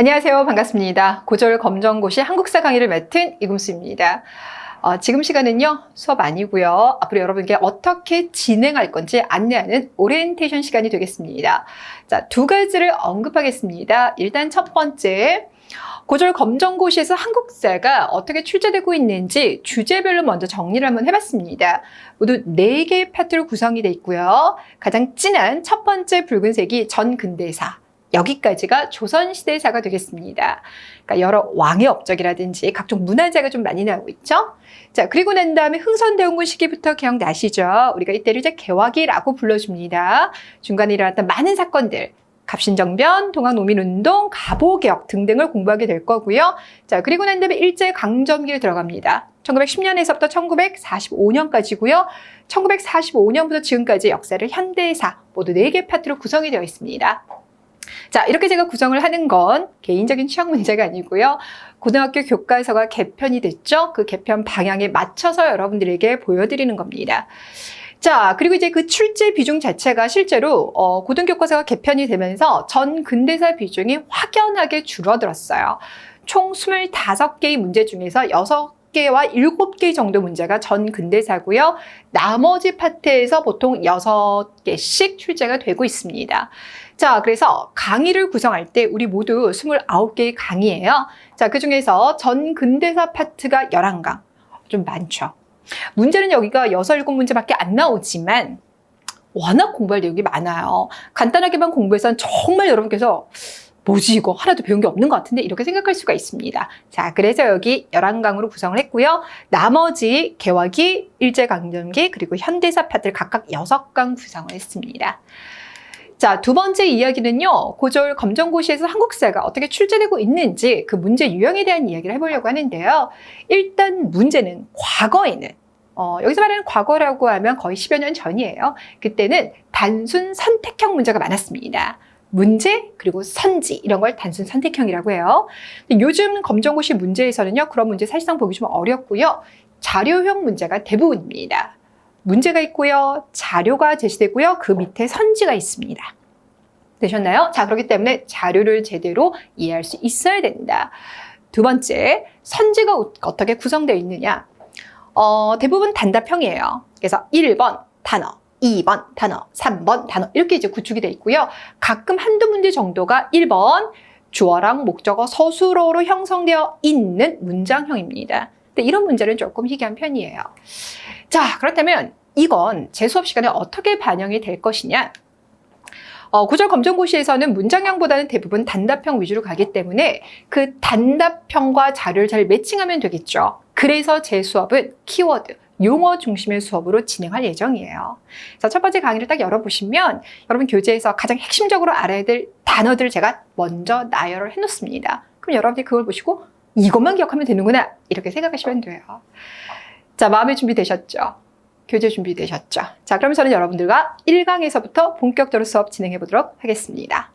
안녕하세요. 반갑습니다. 고졸 검정고시 한국사 강의를 맡은 이금수입니다. 어, 지금 시간은요, 수업 아니고요. 앞으로 여러분께 어떻게 진행할 건지 안내하는 오리엔테이션 시간이 되겠습니다. 자, 두 가지를 언급하겠습니다. 일단 첫 번째, 고졸 검정고시에서 한국사가 어떻게 출제되고 있는지 주제별로 먼저 정리를 한번 해봤습니다. 모두 4개의 파트로 구성이 되어 있고요. 가장 진한 첫 번째 붉은색이 전근대사. 여기까지가 조선시대사가 되겠습니다. 그러니까 여러 왕의 업적이라든지 각종 문화재가 좀 많이 나오고 있죠. 자, 그리고 난 다음에 흥선대원군 시기부터 기억나시죠? 우리가 이때를 이제 개화기라고 불러줍니다. 중간에 일어났던 많은 사건들, 갑신정변, 동학농민운동, 갑오개혁 등등을 공부하게 될 거고요. 자, 그리고 난 다음에 일제강점기로 들어갑니다. 1910년에서부터 1945년까지고요. 1945년부터 지금까지 역사를 현대사 모두 4개 파트로 구성이 되어 있습니다. 자, 이렇게 제가 구성을 하는 건 개인적인 취향 문제가 아니고요. 고등학교 교과서가 개편이 됐죠. 그 개편 방향에 맞춰서 여러분들에게 보여드리는 겁니다. 자, 그리고 이제 그 출제 비중 자체가 실제로 어, 고등교과서가 개편이 되면서 전 근대사 비중이 확연하게 줄어들었어요. 총 25개의 문제 중에서 6 개와 7개 정도 문제가 전 근대사고요. 나머지 파트에서 보통 6개씩 출제가 되고 있습니다. 자, 그래서 강의를 구성할 때 우리 모두 29개의 강의예요. 자, 그 중에서 전 근대사 파트가 11강. 좀 많죠. 문제는 여기가 6, 7문제밖에 안 나오지만 워낙 공부할 내용이 많아요. 간단하게만 공부해서는 정말 여러분께서 뭐지 이거 하나도 배운 게 없는 것 같은데 이렇게 생각할 수가 있습니다. 자, 그래서 여기 11강으로 구성을 했고요. 나머지 개화기, 일제강점기, 그리고 현대사 파트를 각각 6강 구성을 했습니다. 자, 두 번째 이야기는요, 고졸 검정고시에서 한국사가 어떻게 출제되고 있는지 그 문제 유형에 대한 이야기를 해보려고 하는데요. 일단 문제는 과거에는 어, 여기서 말하는 과거라고 하면 거의 10여 년 전이에요. 그때는 단순 선택형 문제가 많았습니다. 문제 그리고 선지 이런 걸 단순 선택형이라고 해요. 요즘 검정고시 문제에서는요 그런 문제 사실상 보기 좀 어렵고요 자료형 문제가 대부분입니다. 문제가 있고요 자료가 제시되고요 그 밑에 선지가 있습니다. 되셨나요? 자 그렇기 때문에 자료를 제대로 이해할 수 있어야 된다. 두 번째 선지가 어떻게 구성되어 있느냐? 어, 대부분 단답형이에요. 그래서 1번 단어, 2번 단어, 3번 단어 이렇게 이제 구축이 되어 있고요. 가끔 한두 문제 정도가 1번 주어랑 목적어 서술어로 형성되어 있는 문장형입니다. 근데 이런 문제는 조금 희귀한 편이에요. 자, 그렇다면 이건 제 수업 시간에 어떻게 반영이 될 것이냐? 어, 구절 검정고시에서는 문장형보다는 대부분 단답형 위주로 가기 때문에 그 단답형과 자료를 잘 매칭하면 되겠죠. 그래서 제 수업은 키워드, 용어 중심의 수업으로 진행할 예정이에요. 자, 첫 번째 강의를 딱 열어보시면 여러분 교재에서 가장 핵심적으로 알아야 될 단어들을 제가 먼저 나열을 해놓습니다. 그럼 여러분들이 그걸 보시고 이것만 기억하면 되는구나 이렇게 생각하시면 돼요. 자, 마음의 준비 되셨죠? 교재 준비 되셨죠? 자, 그럼 저는 여러분들과 1강에서부터 본격적으로 수업 진행해 보도록 하겠습니다.